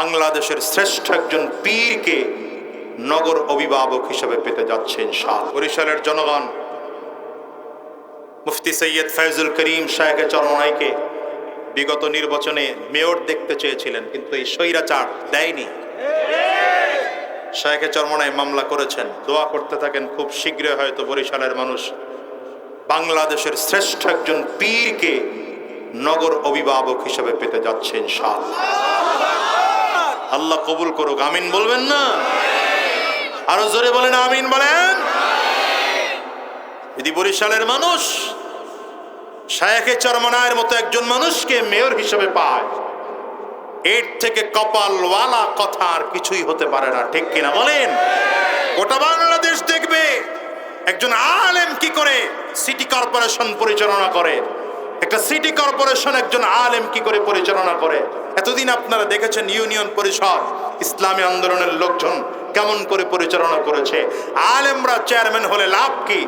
বাংলাদেশের শ্রেষ্ঠ একজন পীরকে নগর অভিভাবক হিসেবে পেতে যাচ্ছে ইনশাল বরিশালের জনগণ, মুফতি সৈয়দ ফয়জুল করিম শাহেকে চরমনাইকে বিগত নির্বাচনে মেয়র দেখতে চেয়েছিলেন, কিন্তু এই স্বৈরাচার দেয়নি। শাহেকে চরমনায় মামলা করেছেন। দোয়া করতে থাকেন খুব শীঘ্রই হয়তো বরিশালের মানুষ। বাংলাদেশের শ্রেষ্ঠ একজন পীরকে নগর অভিভাবক হিসেবে পেতে যাচ্ছে ইনশাআল্লাহ। আল্লাহ কবুল করুক, আমিন বলবেন না? আরও জোরে বলেন, আমিন বলেন। যদি বরিশালের মানুষ, শায়েখে চরমনায়ের মতো একজন মানুষকে মেয়র হিসেবে পায়। এর থেকে কপালওয়ালা কথা আর কিছুই হতে পারে না, ঠিক কিনা বলেন? গোটা বাংলাদেশ দেখবে, একজন আলেম কি করে সিটি কর্পোরেশন পরিচালনা করে? একটা সিটি কর্পোরেশন একজন আলেম কি করে পরিচালনা করে? এতদিন আপনারা দেখেছেন ইউনিয়ন পরিষদ, ইসলামী আন্দোলনের লোকজন কেমন করে পরিচালনা করেছে? আলেমরা চেয়ারম্যান হলে লাভ কি?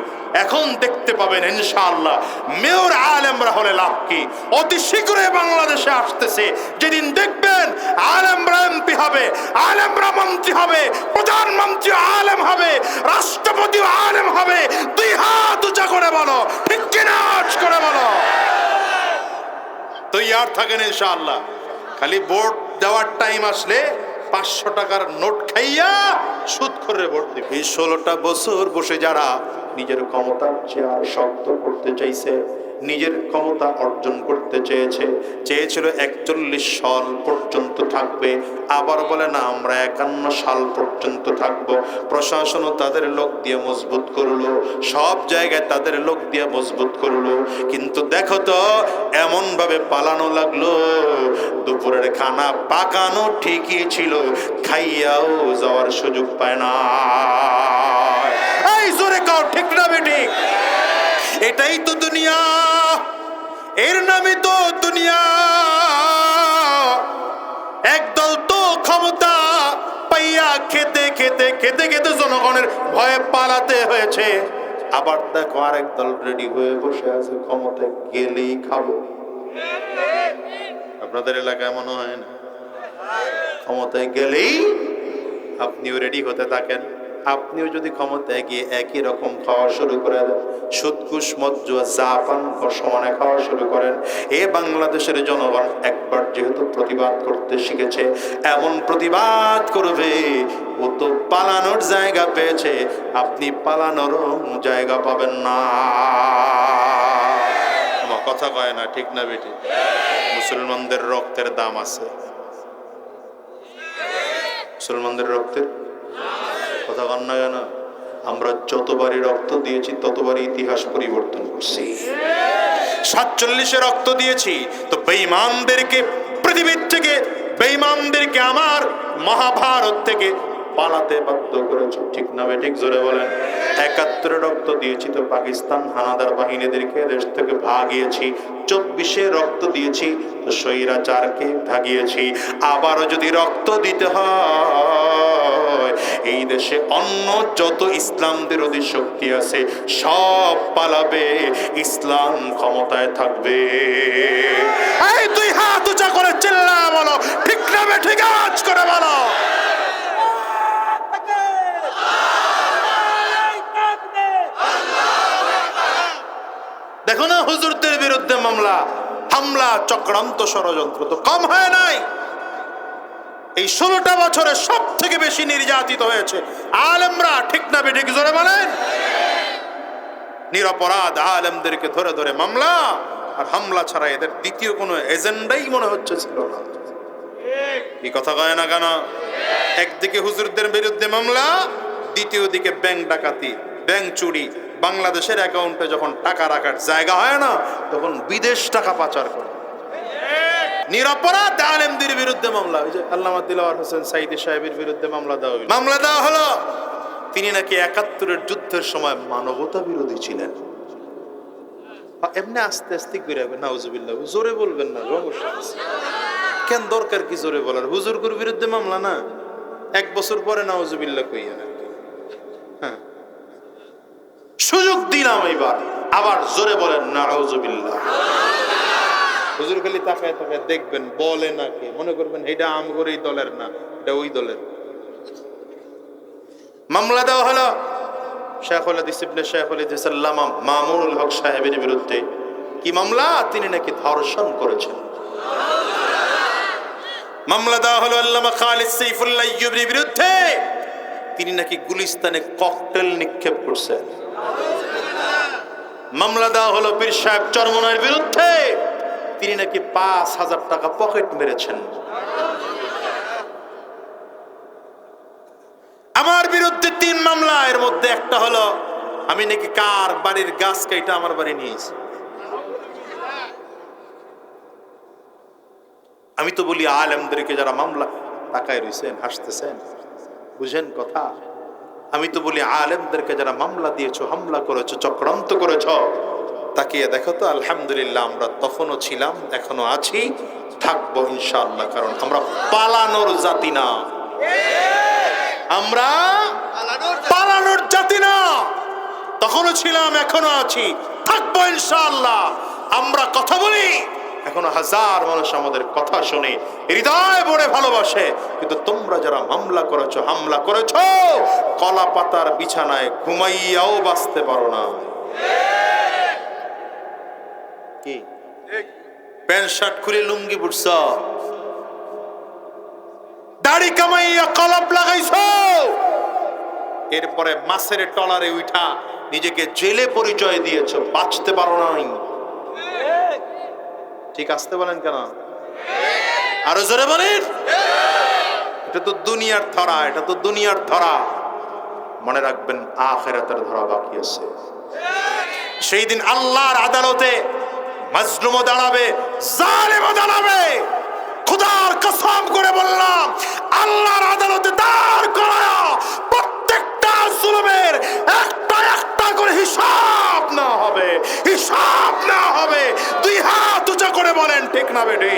এখন দেখতে পাবেন ইনশাআল্লাহ, মেয়র আলেমরা হলে লাভ কি? অতি শীঘ্রই বাংলাদেশে আসতেছে। যেদিন দেখবেন আলেমরা এমপি হবে, আলেমরা মন্ত্রী হবে, প্রধানমন্ত্রী আলেম হবে রাষ্ট্রপতি আলেম হবে, দুই হাত উঁচা করে বলো, ঠিক করে বলো? তৈয়ার থাকেন ইনশাআল্লাহ। খালি ভোট দেওয়ার টাইম আসলে পাঁচশো টাকার নোট খাইয়া সুদ করে ভোট দিবে। এই ষোলোটা বছর বসে যারা নিজের ক্ষমতার চেয়ার শক্ত করতে চাইছে নিজের ক্ষমতা অর্জন করতে চেয়েছে। চেয়েছিল একচল্লিশ সাল পর্যন্ত থাকবে। আবার বলে, না, আমরা একান্ন সাল পর্যন্ত থাকব। প্রশাসনও তাদের লোক দিয়ে মজবুত করল। সব জায়গায় তাদের লোক দিয়ে মজবুত করল। কিন্তু দেখো তো, এমনভাবে পালানো লাগল। দুপুরের খানা পাকানো ঠিকই ছিল। খাইয়াও যাওয়ার সুযোগ পায় না। এই জোরে কাও, ঠিক না বেঠিক? এটাই তো দুনিয়া। এর নামই তো দুনিয়া। একদল তো ক্ষমতা পাইয়া খেতে খেতে খেতে খেতে জনগণের ভয়ে পালাতে হয়েছে। আবার দেখো আরেক দল রেডি হয়ে বসে আছে, ক্ষমতায় গেলেই খাব। আপনাদের এলাকায় মনে হয় না? ক্ষমতায় গেলেই আপনিও রেডি হতে থাকেন। আপনিও যদি ক্ষমতায় গিয়ে একই রকম খাওয়া শুরু করেন সুদকুশ মজ্জ জাপান সমানে খাওয়া শুরু করেন, এ বাংলাদেশের জনগণ একবার যেহেতু প্রতিবাদ করতে শিখেছে, এমন প্রতিবাদ করবে, ও তো পালানোর জায়গা পেয়েছে, আপনি পালানোরও জায়গা পাবেন না। কথা কয় না, ঠিক না বেটি? মুসলমানদের রক্তের দাম আছে। মুসলমানদের রক্তের কথা কন না কেন আমরা যতবারই রক্ত দিয়েছি, ততবারই ইতিহাস পরিবর্তন করছি। সাতচল্লিশে রক্ত দিয়েছি, তো বেঈমানদেরকে, পৃথিবীর থেকে, বেঈমানদেরকে আমার মহাভারত থেকে পালাতে বাধ্য করেছ। ঠিক না ঠিক জোরে বলেন। একাত্তরে রক্ত দিয়েছি, তো পাকিস্তান হানাদার বাহিনীদেরকে দেশ থেকে ভাগিয়েছি। চব্বিশে রক্ত দিয়েছি, তো স্বৈরাচারকে ভাগিয়েছি। আবারও যদি রক্ত দিতে হয় এই দেশে অন্য যত ইসলাম বিরোধী শক্তি আছে, সব পালাবে, ইসলাম ক্ষমতায় থাকবে। এই তুই হাত উঁচা করে চিল্লা বলো ঠিক না ঠিক আওয়াজ করে বলো। দেখো না হুজুরদের বিরুদ্ধে মামলা, হামলা, চক্রান্ত ষড়যন্ত্র তো কম হয় নাই। এই ষোলোটা বছরে সব থেকে বেশি নির্যাতিত হয়েছে। আলেমরা ঠিক না বেঠিক, জোরে বলেন। নিরপরাধ আলেমদেরকে ধরে ধরে মামলা আর হামলা ছাড়া এদের দ্বিতীয় কোনো এজেন্ডাই মনে হচ্ছে ছিল না। কি কথা কয় না কেন? একদিকে হুজুরদের বিরুদ্ধে মামলা, দ্বিতীয় দিকে ব্যাংক ডাকাতি, ব্যাংক চুরি। বাংলাদেশের অ্যাকাউন্টে যখন টাকা রাখার জায়গা হয় না, তখন বিদেশ টাকা পাচার করে। নিরপরাধ আলেমদের বিরুদ্ধে মামলা। ওই যে আল্লামা দিলাওয়ার হোসেন সাইদি সাহেবের বিরুদ্ধে মামলা দেওয়া হইল। মামলা দেওয়া হলো। তিনি নাকি একাত্তরের যুদ্ধের সময় মানবতা বিরোধী ছিলেন। এমনি আস্তে আস্তে ঘুরে নাউজুবিল্লাহ। জোরে বলবেন না আছে। কেন দরকার কি জোরে বলার? হুজুরগুর বিরুদ্ধে মামলা না? এক বছর পরে নাউজুবিল্লাহ কইয়া না হ্যাঁ। সুযোগ দিলাম এবার আবার জোরে বলেন নাউজুবিল্লাহ। হুজুর খালি তাকায় তাকায় দেখবেন, বলে না কে? মনে করবেন এটা আমগর এই দলের না, এটা ওই দলের। মামলা দেওয়া হলো মামুনুল হক সাহেবের বিরুদ্ধে। কি মামলা? তিনি নাকি ধর্ষণ করেছেন। মামলা দেওয়া হলো আল্লামা খালিদ সাইফুল্লাহ ইয়ুবের বিরুদ্ধে। তিনি নাকি গুলিস্তানে ককটেল নিক্ষেপ করছেন। মামলা দেওয়া হলো পীর সাহেব চরমনার বিরুদ্ধে। তিনি নাকি পাঁচ হাজার টাকা পকেট মেরেছেন। আমার বিরুদ্ধে তিন মামলা, এর মধ্যে একটা হলো, আমি নাকি কার বাড়ির গাছ কেটে আমার বাড়ি নিয়েছি। আমি তো বলি, আলেমদেরকে যারা মামলা তাকায় রয়েছেন হাসতেছেন, বুঝেন কথা? আমি তো বলি, আলেমদেরকে যারা মামলা দিয়েছ, হামলা করেছ, চক্রান্ত করেছ তাকিয়ে দেখো তো, আলহামদুলিল্লাহ আমরা তখনও ছিলাম এখনও আছি, থাকব ইনশাআল্লাহ, কারণ আমরা পালানোর জাতি না। আমরা পালানোর জাতি না। তখনও ছিলাম এখনও আছি, থাকব ইনশাআল্লাহ। আমরা কথা বলি এখনও হাজার মানুষ আমাদের কথা শুনে হৃদয় ভরে ভালোবাসে। কিন্তু তোমরা যারা মামলা করেছ, হামলা করেছ কলা পাতার বিছানায় ঘুমাইয়াও বাঁচতে পারো না। কি? প্যান্ট, শার্ট খুলে লুঙ্গি বুটছ। দাড়ি কামাইয়া কলাপ লাগাইছো। এরপরে মাছের টলারে উঠা নিজেকে জেলে পরিচয় দিয়েছ, বাঁচতে পারো নাই। ঠিক আসতে বলেন কেন? আরও জোরে বলেন। এটা তো দুনিয়ার ধরা, এটা তো দুনিয়ার ধরা। মনে রাখবেন, আখেরাতের ধরা বাকি আছে। সেই দিন আল্লাহর আদালতে মাজলুমও দাঁড়াবে, জালেমও দাঁড়াবে। খুদার কসম করে বললাম, আল্লাহর আদালতে দাঁড় করায়া প্রত্যেকটা জুলুমের একটা একটা করে হিসাব না হবে, হিসাব না হবে। দুই হাত উঁচা করে বলেন, ঠিক না বেটি?